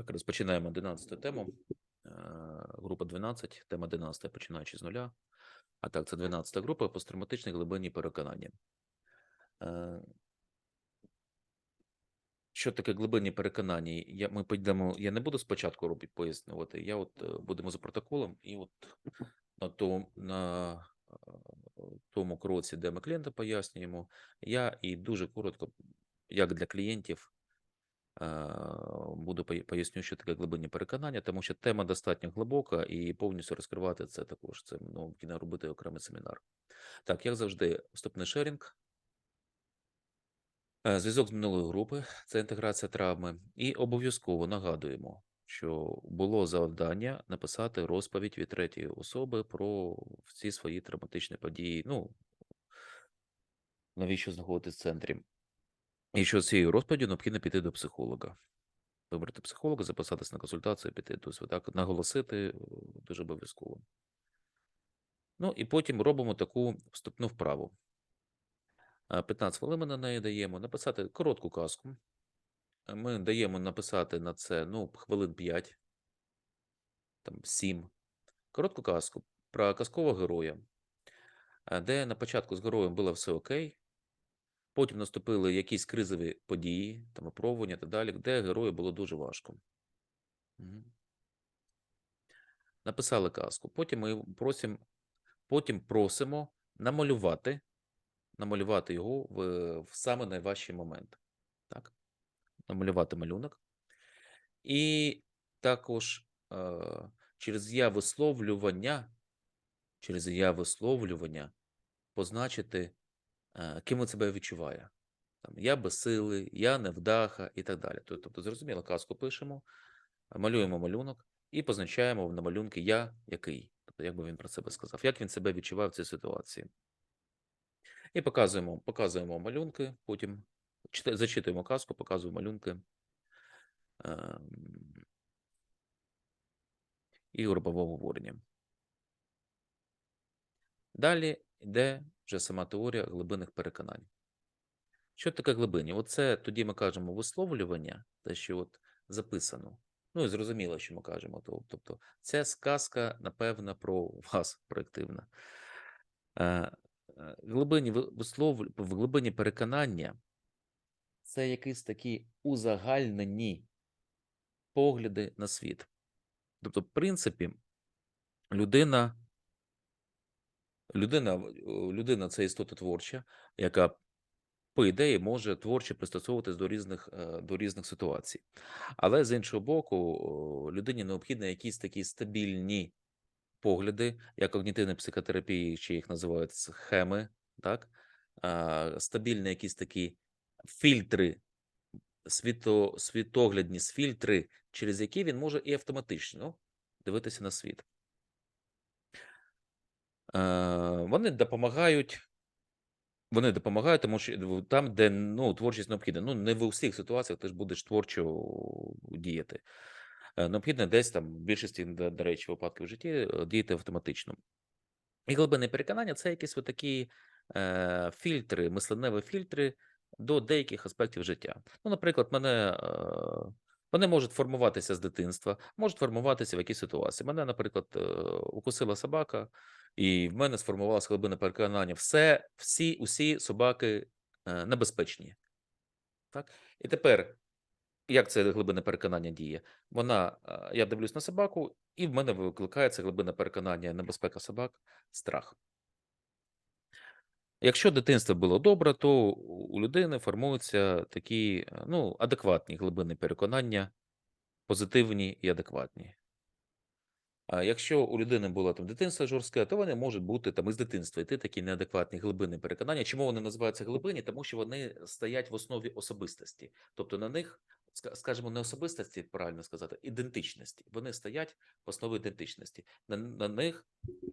Так, розпочинаємо 11 тему. Е, Група 12, тема 11, починаючи з нуля. А так, це 12 група посттравматичні глибинні переконання. Е, Що таке глибинні переконання? Я, ми підемо, я не буду спочатку робити пояснювати. Я от е, будемо за протоколом, і от на тому, на тому кроці, де ми клієнта пояснюємо, я і дуже коротко, як для клієнтів, буду поясню, що таке глибинні переконання, тому що тема достатньо глибока і повністю розкривати це також. Це ну, робити окремий семінар. Так, як завжди, вступний шерінг. Е, Зв'язок з минулої групи це інтеграція травми. І обов'язково нагадуємо, що було завдання написати розповідь від третьої особи про всі свої травматичні події. Ну, навіщо знаходитись в центрі. І що з цією розповіддю необхідно піти до психолога. Вибрати психолога, записатись на консультацію, піти до так, наголосити дуже обов'язково. Ну і потім робимо таку вступну вправу. Е, 15 хвилин ми на неї даємо. Написати коротку казку. Ми даємо написати на це ну, хвилин 5, там 7. Коротку казку про казкового героя, де на початку з героєм було все окей, потім наступили якісь кризові події, там випробування та далі, де герою було дуже важко. Написали казку. Потім ми просимо, потім просимо намалювати, намалювати його в, в саме найважчий момент. Так? Намалювати малюнок. І також е, через я висловлювання, через я висловлювання позначити, ким він себе відчуває. Там, я безсилий, я невдаха і так далі. Тобто, зрозуміло, казку пишемо, малюємо малюнок і позначаємо на малюнки я який. Тобто, як би він про себе сказав, як він себе відчував в цій ситуації. І показуємо, показуємо малюнки, потім зачитуємо казку, показуємо малюнки. Ем, і групове обговорення. Далі йде вже сама теорія глибинних переконань. Що таке глибинні? Оце тоді ми кажемо висловлювання, те, що от записано. Ну і зрозуміло, що ми кажемо. Тобто, це сказка, напевно, про вас проєктивна. Е, е, вислов... в глибині переконання це якісь такі узагальнені погляди на світ. Тобто, в принципі, людина, людина, людина це істота творча, яка по ідеї може творчо пристосовуватись до різних, е, до різних ситуацій. Але з іншого боку, людині необхідні якісь такі стабільні погляди, як когнітивна психотерапії, чи їх називають схеми, так? Стабільні якісь такі фільтри, світо, світоглядні фільтри, через які він може і автоматично дивитися на світ. Е, Вони допомагають. Вони допомагають, тому що там, де ну, творчість необхідна. Ну, не в усіх ситуаціях ти ж будеш творчо діяти. Е, Необхідно десь там, в більшості, до, речі, випадків в житті е, діяти автоматично. І глибинне переконання це якісь такі е, фільтри, мисленеві фільтри до деяких аспектів життя. Ну, наприклад, мене, вони можуть формуватися з дитинства, можуть формуватися в якійсь ситуації. Мене, наприклад, е, укусила собака, і в мене сформувалося глибинне переконання. Все, всі, усі собаки е, небезпечні. Так? І тепер, як це глибинне переконання діє? Вона, е, я дивлюсь на собаку, і в мене викликається глибинне переконання, небезпека собак, страх. Якщо дитинство було добре, то у людини формуються такі е, ну, адекватні глибинні переконання, позитивні і адекватні. А якщо у людини було там дитинство жорстке, то вони можуть бути там із дитинства йти такі неадекватні глибинні переконання. Чому вони називаються глибинні? Тому що вони стоять в основі особистості. Тобто на них, скажімо, не особистості, правильно сказати, ідентичності. Вони стоять в основі ідентичності. На, на них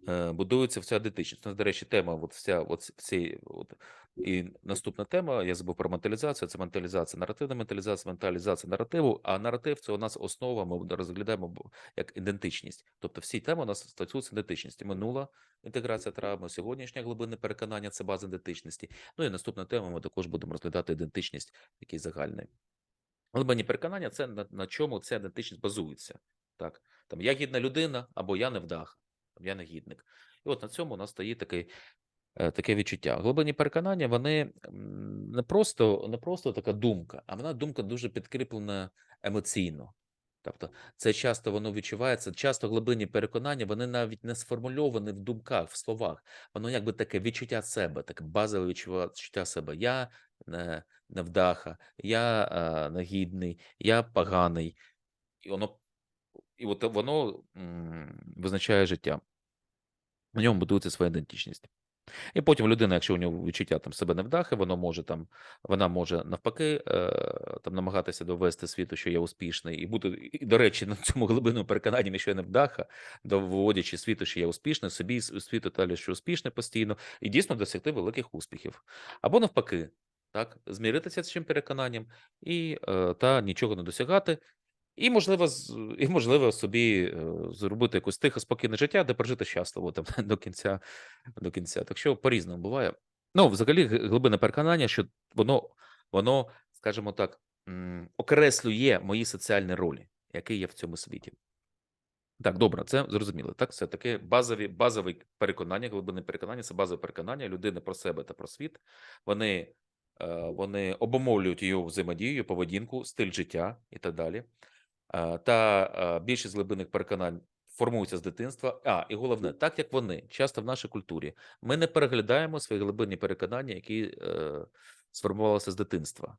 е, будується вся ідентичність. У нас, до речі, тема, от вся, от ці, от, і наступна тема, я забув про менталізацію, це менталізація, наративна менталізація, менталізація наративу, а наратив це у нас основа, ми розглядаємо як ідентичність. Тобто всі теми у нас стосуються ідентичності. Минула інтеграція травми, сьогоднішнє глибинне переконання це база ідентичності. Ну і наступна тема ми також будемо розглядати ідентичність, який загальний. Глибинні переконання це на, на чому ця ідентичність базується. Так, там я гідна людина або я невдаха, там, я негідник. І от на цьому у нас стоїть такий, е, таке відчуття. Глибинні переконання, вони не просто, не просто така думка, а вона думка дуже підкріплена емоційно. Тобто, це часто воно відчувається, часто глибинні переконання, вони навіть не сформульовані в думках, в словах. Воно якби таке відчуття себе, таке базове відчуття себе. Я не, невдаха, я е, негідний, я поганий. І воно, і от воно м, визначає життя. На ньому будується своя ідентичність. І потім людина, якщо у нього відчуття там себе невдахи, воно може там, вона може навпаки е, там намагатися довести світу, що я успішний, і бути, і, до речі, на цьому глибинному переконанні, що я невдаха, доводячи світу, що я успішний, собі світу далі, що успішний постійно, і дійсно досягти великих успіхів. Або навпаки, так, зміритися з цим переконанням і е, та нічого не досягати. І можливо, і можливо собі е, зробити якусь тихе, спокійне життя, де прожити щасливо там до кінця до кінця. Так що по-різному буває. Ну, взагалі, г- глибинне переконання, що воно, воно, скажімо так, окреслює мої соціальні ролі, які є в цьому світі. Так, добре, це зрозуміло. Так, це таке базові, базове переконання, глибинне переконання, це базове переконання людини про себе та про світ. Вони, вони обумовлюють її взаємодію, поведінку, стиль життя і так далі. Е, Та е, більшість глибинних переконань формуються з дитинства. А, і головне, так як вони часто в нашій культурі, ми не переглядаємо свої глибинні переконання, які е, сформувалися з дитинства.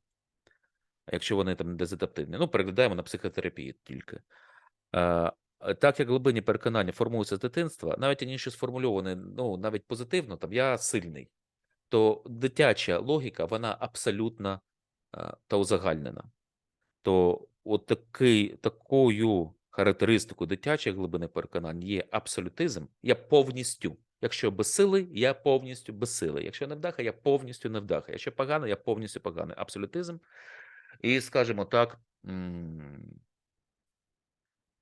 Якщо вони там дезадаптивні. Ну, переглядаємо на психотерапії тільки. Е, е, Так як глибинні переконання формуються з дитинства, навіть якщо сформульовані ну, навіть позитивно, там я сильний, то дитяча логіка, вона абсолютно е, та узагальнена то от такий, такою характеристикою дитячої глибини переконань є абсолютизм. Я повністю. Якщо безсилий, я повністю безсилий. Якщо невдаха, я повністю невдаха. Якщо поганий, я повністю поганий. Абсолютизм. І, скажімо так,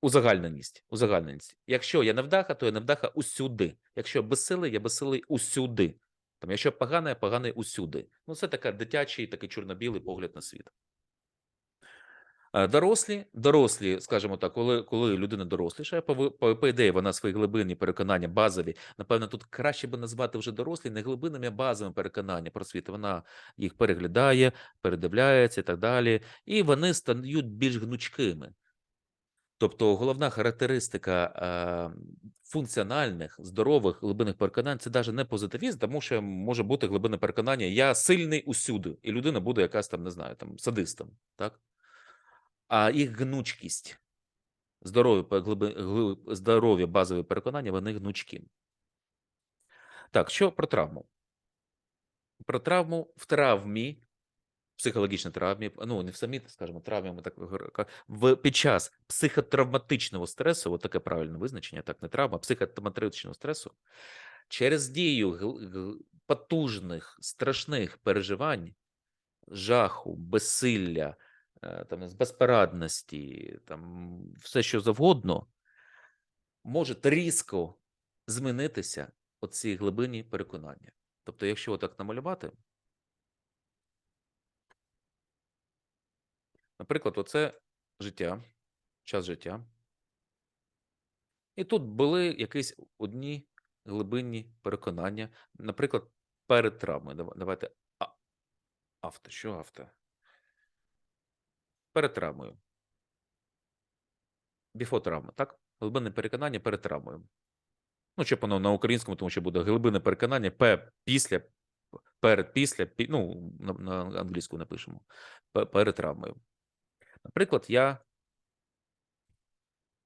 узагальненість. узагальненість. Якщо я невдаха, то я невдаха усюди. Якщо безсилий, я безсилий усюди. Там, якщо поганий, я поганий усюди. Ну, це така дитячий, такий чорно-білий погляд на світ. Е, Дорослі, дорослі, скажімо так, коли, коли людина дорослішає, по, по, по ідеї вона свої глибинні переконання базові. Напевно, тут краще би назвати вже дорослі не глибинними, а базовими переконання про світ. Вона їх переглядає, передивляється і так далі, і вони стають більш гнучкими. Тобто, головна характеристика е, функціональних, здорових глибинних переконань це навіть не позитивізм, тому що може бути глибинне переконання Я сильний усюди, і людина буде якась там, не знаю, там садистом, так? а їх гнучкість, здорові, глиби, здорові базові переконання, вони гнучкі. Так, що про травму? Про травму в травмі, психологічній травмі, ну не в самій, скажімо, травмі, ми так в під час психотравматичного стресу, от таке правильне визначення, так не травма, а психотравматичного стресу, через дію потужних, страшних переживань, жаху, безсилля, е, там, безпорадності, там все що завгодно, може різко змінитися оці глибинні переконання. Тобто, якщо отак намалювати, наприклад, оце життя, час життя. І тут були якісь одні глибинні переконання, наприклад, перед травмою. Давайте а, авто. Що авто? Перед травмою. Біфо травми, так? Глибинне переконання перед травмою. Ну, чи воно на українському, тому що буде глибинне переконання пе, після, перед, після, пі, ну, на, на англійську напишемо. пе- Перед травмою. Наприклад, я.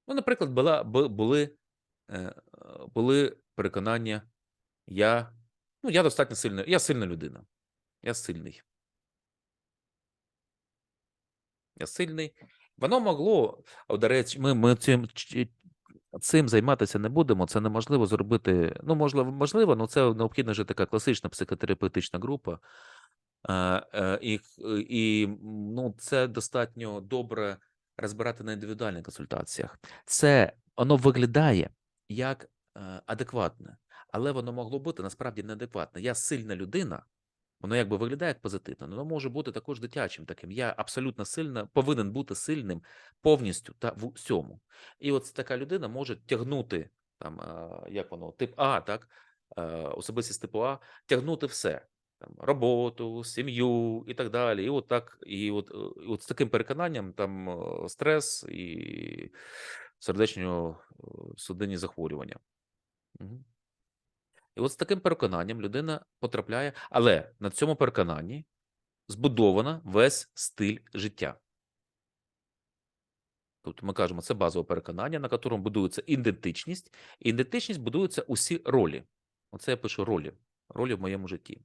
Ну, наприклад, була, були, е, були переконання, я. Ну, я достатньо сильна, я сильна людина. Я сильний. Я сильний. Воно могло, до речі, ми, ми цим, цим займатися не будемо. Це неможливо зробити. Ну, можливо, можливо, але це необхідна вже така класична психотерапевтична група. Е, е, і, і ну, це достатньо добре розбирати на індивідуальних консультаціях. Це воно виглядає як е, адекватне, але воно могло бути насправді неадекватне. Я сильна людина, Воно якби виглядає як позитивно, але воно може бути також дитячим таким. Я абсолютно сильно повинен бути сильним повністю та в усьому. І от така людина може тягнути там, як воно, тип А, так, е, особистість типу А, тягнути все. Там, роботу, сім'ю і так далі. І от так, і от, е, і от з таким переконанням там е, стрес і сердечно-судинні захворювання. Мгм. І от з таким переконанням людина потрапляє, але на цьому переконанні збудована весь стиль життя. Тобто ми кажемо, це базове переконання, на якому будується ідентичність, і ідентичність будуються усі ролі. Оце я пишу ролі. Ролі в моєму житті.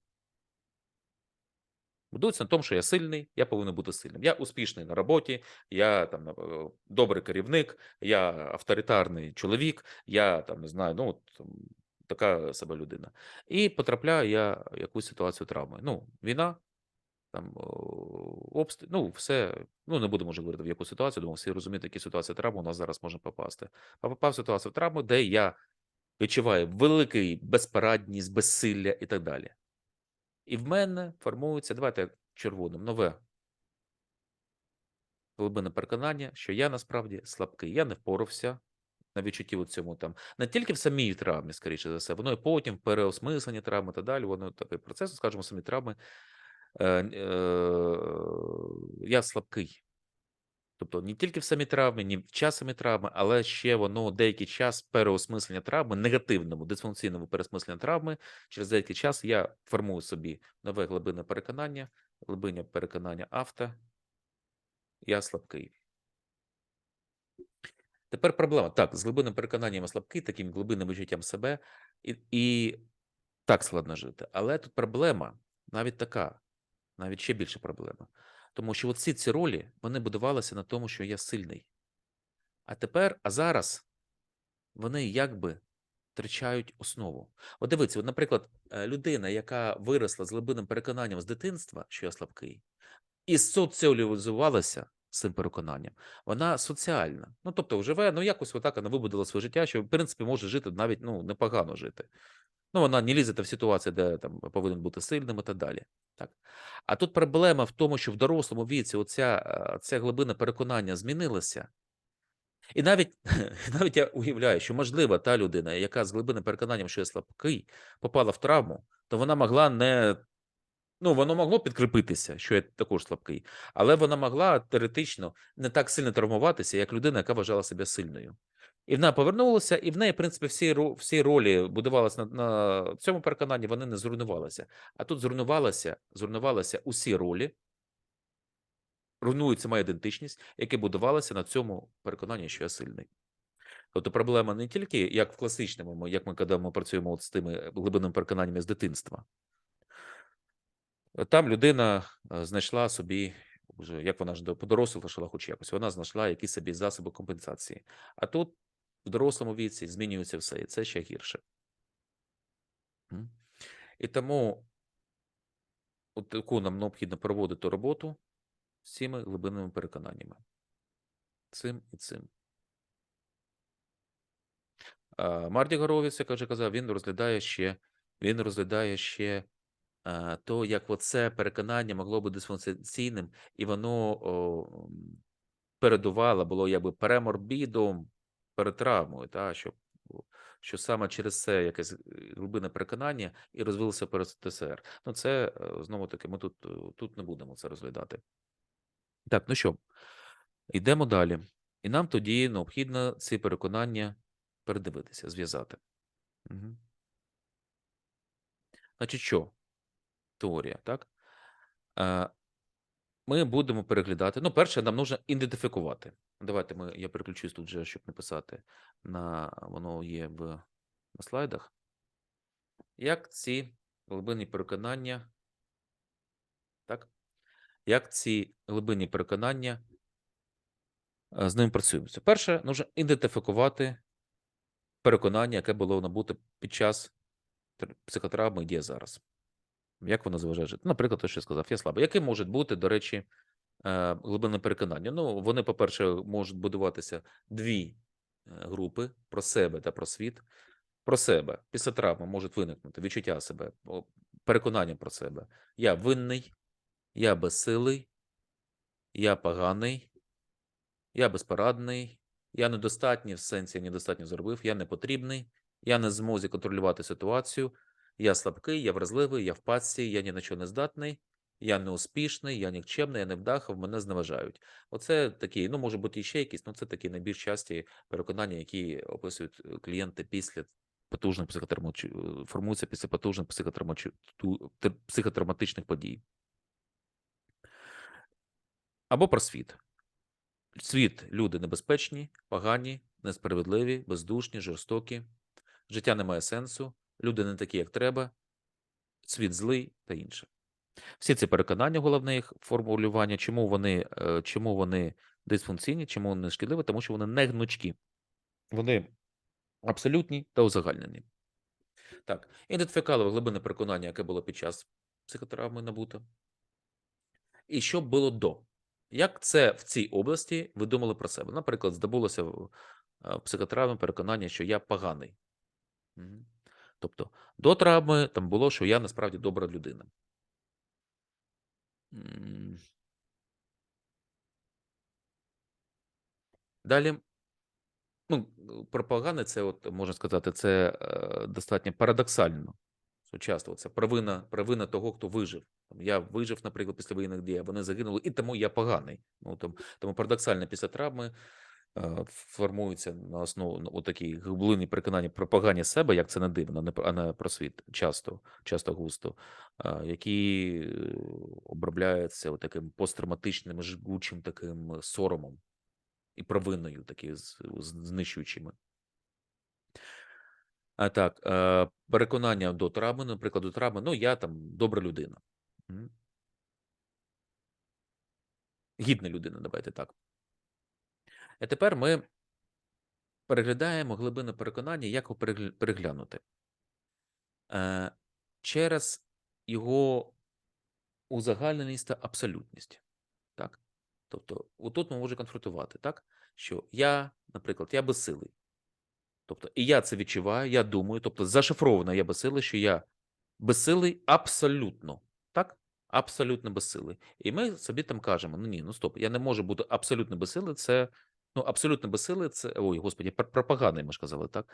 Будується на тому, що я сильний, я повинен бути сильним. Я успішний на роботі, я там е, добрий керівник, я авторитарний чоловік, я там не знаю, ну от така себе людина. І потрапляю я в якусь ситуацію травми. Ну, війна, там обстріл, ну все. Ну не будемо вже говорити в яку ситуацію. Думаю, всі розуміють, які ситуації травми у нас зараз може попасти. А попав в ситуацію травми, де я відчуваю великий безпорадність, безсилля і так далі. І в мене формується, давайте червоним, нове глибине переконання, що я насправді слабкий. Я не впорався на відчутті у цьому там не тільки в самій травмі, скоріше за все, воно і потім в переосмисленні травми та далі. Воно такий процес, скажімо, самі травми. Е, е, я слабкий. Тобто не тільки в самій травмі, ні в час самі травми, але ще воно деякий час переосмислення травми, негативному, дисфункційному переосмисленню травми. Через деякий час я формую собі нове глибинне переконання, глибинне переконання авто. Я слабкий. Тепер проблема. Так, з глибинним переконанням слабкий, таким глибинним відчуттям себе, і, і так складно жити. Але тут проблема навіть така, навіть ще більша проблема. Тому що всі ці ролі вони будувалися на тому, що я сильний. А тепер, а зараз вони якби втрачають основу. От дивіться, от, наприклад, е, людина, яка виросла з глибинним переконанням з дитинства, що я слабкий, і соціалізувалася з цим переконанням, вона соціальна. Ну, тобто, живе, ну якось отак вона вибудила своє життя, що в принципі може жити навіть ну, непогано жити. Ну, вона не лізе в ситуації, де там повинен бути сильним і так далі. Так. А тут проблема в тому, що в дорослому віці оця, е, ця глибина переконання змінилася. І навіть, навіть я уявляю, що можливо та людина, яка з глибинним переконанням, що я слабкий, попала в травму, то вона могла не. Ну, воно могло підкріпитися, що я також слабкий, але вона могла теоретично не так сильно травмуватися, як людина, яка вважала себе сильною. І вона повернулася, і в неї, в принципі, всі всі ролі будувалися на, на цьому переконанні, вони не зруйнувалися. А тут зруйнувалися, зруйнувалися усі ролі, руйнується моя ідентичність, яка будувалася на цьому переконанні, що я сильний. Тобто проблема не тільки як в класичному, як ми коли ми працюємо от з тими глибинними переконаннями з дитинства. Там людина е, знайшла собі, як вона ж до- подорослішала хоч якось, вона знайшла якісь собі засоби компенсації. А тут в дорослому віці змінюється все, і це ще гірше. І тому от таку нам необхідно проводити роботу з цими глибинними переконаннями. Цим і цим. А, Марті Горовіц, як я вже казав, він розглядає ще, він розглядає ще то, як оце переконання могло бути дисфункційним, і воно о, передувало, було якби переморбідом перед травмою, та, що, що саме через це якесь е, глибинне переконання і розвилося перед ТСР. Ну, це е, знову таки, ми тут, е, тут не будемо це розглядати. Так, ну що, йдемо далі. І нам тоді необхідно ці переконання передивитися, зв'язати. Угу. Значить, що? Теорія, так? Ми будемо переглядати. Ну, перше, нам нужно ідентифікувати. Давайте ми, я переключусь тут вже, щоб не писати на воно є в на слайдах. Як ці глибинні переконання, так? Як ці глибинні переконання е, з ними працюємо? Перше, нужно ідентифікувати переконання, яке було набуте під час психотравми і є зараз. Як воно заважає жити? Наприклад, те, що я сказав, я слабий. Яким можуть бути, до речі, е, глибинне переконання? Ну, вони, по-перше, можуть будуватися дві е, групи про себе та про світ. про себе після травми можуть виникнути відчуття себе, переконання про себе. Я винний, я безсилий, я поганий, я безпорадний, я недостатній в сенсі я недостатньо зробив, я не потрібний, я не змозі контролювати ситуацію, я слабкий, я вразливий, я в пастці, я ні на що не здатний, я неуспішний, я нікчемний, я невдахав, мене зневажають. Оце такі, ну може бути ще якісь, ну це такі найбільш часті переконання, які описують е, клієнти після потужних психотравмачу... формуються після потужних психотравмачу... психотравматичних подій. Або про світ. Світ люди небезпечні, погані, несправедливі, бездушні, жорстокі. Життя не має сенсу, люди не такі, як треба, світ злий та інше. Всі ці переконання, головне їх формулювання, чому вони, е, чому вони дисфункційні, чому вони шкідливі, тому що вони не гнучкі. Вони абсолютні та узагальнені. Так, ідентифікували глибини переконання, яке було під час психотравми набуто. І що було до? Як це в цій області ви думали про себе? Наприклад, здобулося е, в психотравмі переконання, що я поганий. Тобто, до травми там було, що я насправді добра людина. Далі, ну, про погане, це от можна сказати, це е, достатньо парадоксально. Часто це провина, провина того, хто вижив. Я вижив, наприклад, після воєнних дій, вони загинули, і тому я поганий. Ну, там, тому парадоксально після травми е, формуються на основу ну, такі глибинні переконання про погані себе, як це не дивно, а не про- світ, часто, часто густо, е, які е, обробляються таким посттравматичним, жгучим таким соромом і провиною, такі знищуючими. А так, е, переконання до травми, наприклад, до травми, ну я там добра людина. Гідна людина, давайте так. А тепер ми переглядаємо глибини переконання, як його переглянути. Е, через його узагальненість та абсолютність. Так? Тобто, отут ми можемо конфронтувати, так? Що я, наприклад, я безсилий. Тобто, і я це відчуваю, я думаю, тобто зашифровано я безсилий, що я безсилий абсолютно. Так? Абсолютно безсилий. І ми собі там кажемо: ну ні, ну стоп, я не можу бути абсолютно безсилий, це ну, абсолютно безсилий, це. Ой, господі, про, про ми ж казали, так?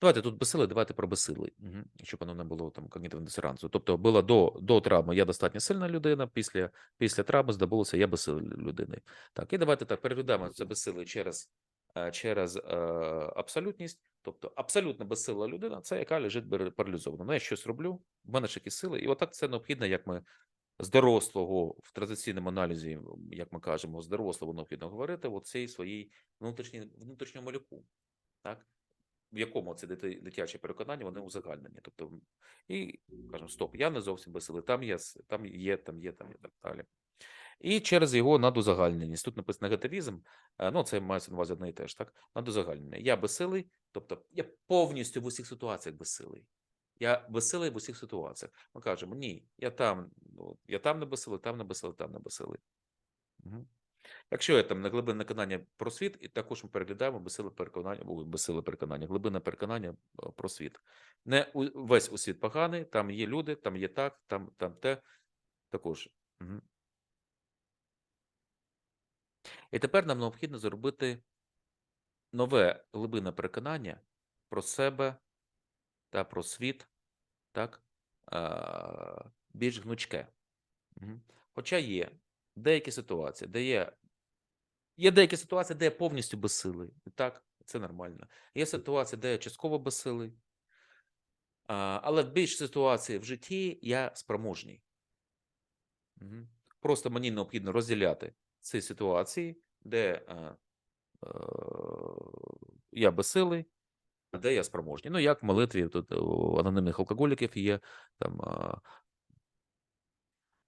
Давайте тут безсилий, давайте про безсилий, угу. щоб воно не було там когнітивного дисонансу. Тобто, було до, до травми я достатньо сильна людина, після, після травми здобулося я безсилий людини. Так, і давайте так переглядаємо це безсилий через, е, через е, абсолютність. Тобто, абсолютно безсила людина це яка лежить паралізована. Ну, я щось роблю, в мене ж якісь сили, і отак це необхідно, як ми з дорослого в традиційному аналізі, як ми кажемо, з дорослого необхідно говорити о цій своїй внутрішній внутрішньому малюку, так? В якому це дитячі переконання, вони узагальнені. Тобто, і кажемо, стоп, я не зовсім безсилий, там є, там є, там є, там є, так далі. І через його надузагальненість. Тут написано негативізм, е, ну це мається на увазі одне і те ж, так? Надузагальнене. Я безсилий, тобто я повністю в усіх ситуаціях безсилий. Я безсилий в усіх ситуаціях. Ми кажемо, ні, я там, ну, я там не безсилий, там не безсилий, там не безсилий. Угу. Якщо є там на глибинне переконання про світ, і також ми переглядаємо безсиле переконання, ой, безсиле переконання, глибинне переконання е, про світ. Не весь у світ поганий, там є люди, там є так, там, там те. Також. Угу. І тепер нам необхідно зробити нове глибинне переконання про себе та про світ, так, більш гнучке. Хоча є деякі ситуації, де є, є деякі ситуації, де я повністю безсилий. Так, це нормально. Є ситуації, де я частково безсилий, але в більш ситуацій в житті я спроможний. Просто мені необхідно розділяти ці ситуації, де е, е, я безсилий, де я спроможний. Ну, як в молитві тут у анонімних алкоголіків є там.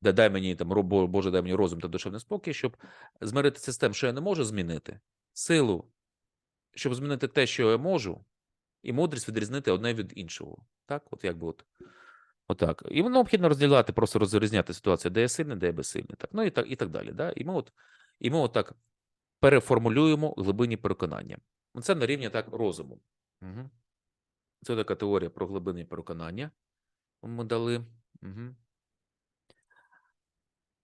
Де дай мені там Боже, дай мені розум та душевний спокій, щоб змиритися з тим, що я не можу змінити, силу, щоб змінити те, що я можу, і мудрість відрізнити одне від іншого. Так, от як би от. Отак. І необхідно розділяти, просто розрізняти ситуацію, де я сильний, де я безсильний. Так, ну і так, і так далі. Да? І ми от, і ми отак переформулюємо глибинні переконання. Це на рівні так розуму. Угу. Це така теорія про глибинні переконання. Ми дали. Угу.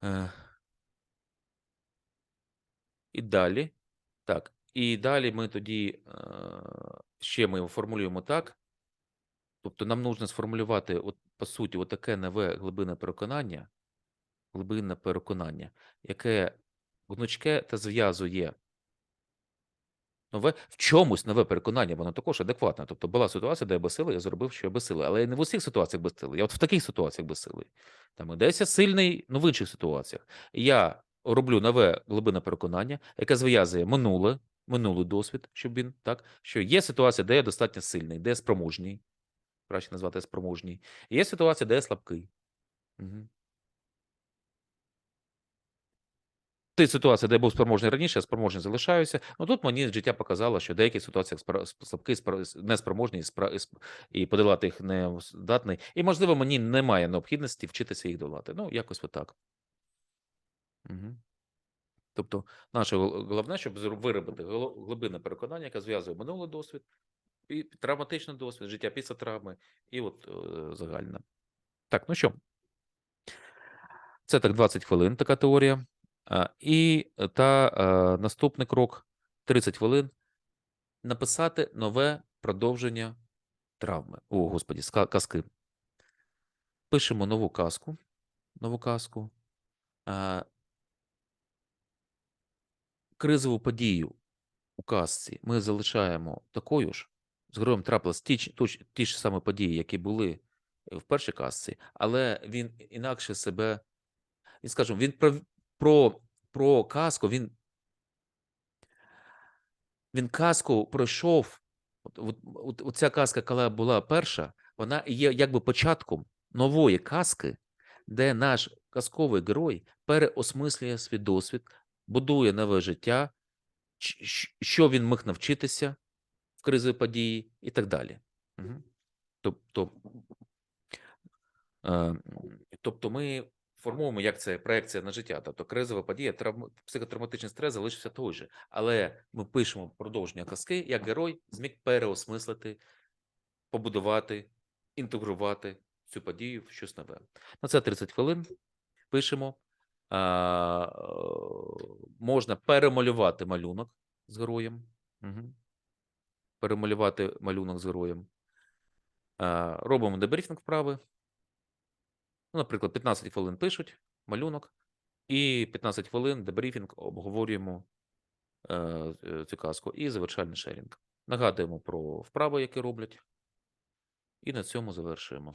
Е. І далі. Так. І далі ми тоді е, ще ми його формулюємо так. Тобто нам нужно сформулювати, от, по суті, отаке нове глибинне переконання, глибинне переконання, яке гнучке та зв'язує нове в чомусь нове переконання, воно також адекватне. Тобто була ситуація, де я безсилий, я зробив, що я безсилий. Але я не в усіх ситуаціях безсилий. Я от в таких ситуаціях безсилий. Там і десь я сильний, ну в інших ситуаціях. Я роблю нове глибинне переконання, яке зв'язує минуле, минулий досвід, щоб він так, що є ситуація, де я достатньо сильний, де я спроможний, краще назвати спроможний. Є ситуація, де я слабкий. Угу. Ти ситуація, де я був спроможний раніше, я спроможний залишаюся. Ну тут мені життя показало, що в деяких ситуаціях слабкий, неспроможний і подолати їх не здатний. І, можливо, мені немає необхідності вчитися їх долати. Ну, якось отак. Угу. Тобто, наше головне, щоб виробити глибинне переконання, яке зв'язує минулий досвід, і травматичний досвід, життя після травми, і от е, загальне. Так, ну що? Це так 20 хвилин, така теорія. І та е, наступний крок 30 хвилин написати нове продовження травми. О, господі, казки. Пишемо нову казку. Нову казку. Кризову подію у казці ми залишаємо такою ж. З героєм трапились ті, ж- ті ж самі події, які були в першій казці, але він інакше себе. Він, скажімо, він про, про, казку, він він казку пройшов. От, от, от, ця казка, коли була перша, вона є якби початком нової казки, де наш казковий герой переосмислює свій досвід, будує нове життя, що він міг навчитися в кризовій події і так далі. Угу. Тобто, тобто ми формуємо, як це проекція на життя. Тобто кризова подія, травм... психотравматичний стрес залишився той же. Але ми пишемо продовження казки, як герой зміг переосмислити, побудувати, інтегрувати цю подію в щось нове. На це 30 хвилин пишемо. А, е, можна перемалювати малюнок з героєм. Угу. Перемалювати малюнок з героєм. Робимо дебріфінг вправи. Ну, наприклад, 15 хвилин пишуть малюнок, і 15 хвилин дебріфінг обговорюємо е, е, цю казку і завершальний шерінг. Нагадуємо про вправи, які роблять, і на цьому завершуємо.